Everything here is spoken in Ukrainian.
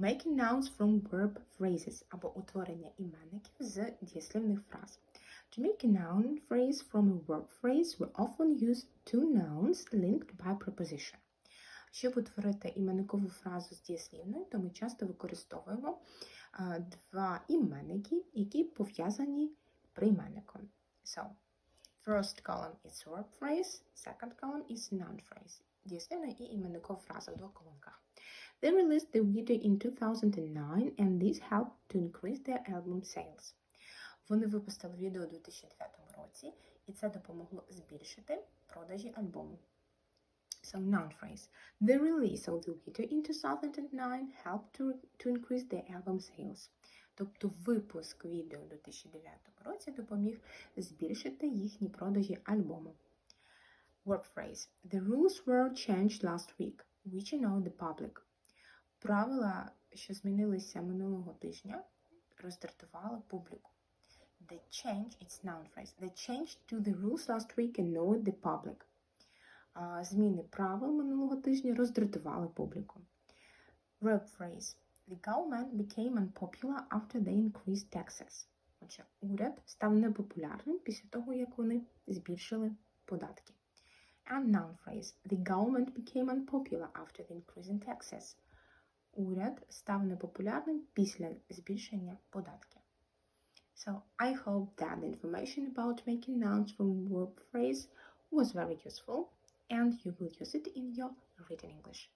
Making nouns from verb phrases або утворення іменників з дієслівних фраз. To make a noun phrase from a verb phrase, we often use two nouns linked by preposition. Щоб утворити іменникову фразу з дієслівною, то ми часто використовуємо два іменники, які пов'язані прийменником. So, first column is verb phrase, second column is noun phrase. Дієслівна і іменникова фраза в двох колонках. They released the video in 2009 and this helped to increase their album sales. Вони випустили відео у 2009 році, і це допомогло збільшити продажі альбому. So, noun phrase. The release of the video in 2009 helped to, to increase their album sales. Тобто випуск відео у 2009 році допоміг збільшити їхні продажі альбому. Verb phrase. The rules were changed last week, which you know the public. Правила, що змінилися минулого тижня, роздратували публіку. The change, it's noun phrase. The change to the rules last week annoyed the public. Зміни правил минулого тижня роздратували публіку. Verb phrase. The government became unpopular after they increased taxes. Отже, уряд став непопулярним після того, як вони збільшили податки. And noun phrase. The government became unpopular after the increase in taxes. Уряд став непопулярним після збільшення податків. So, I hope that the information about making nouns from verb phrase was very useful and you will use it in your written English.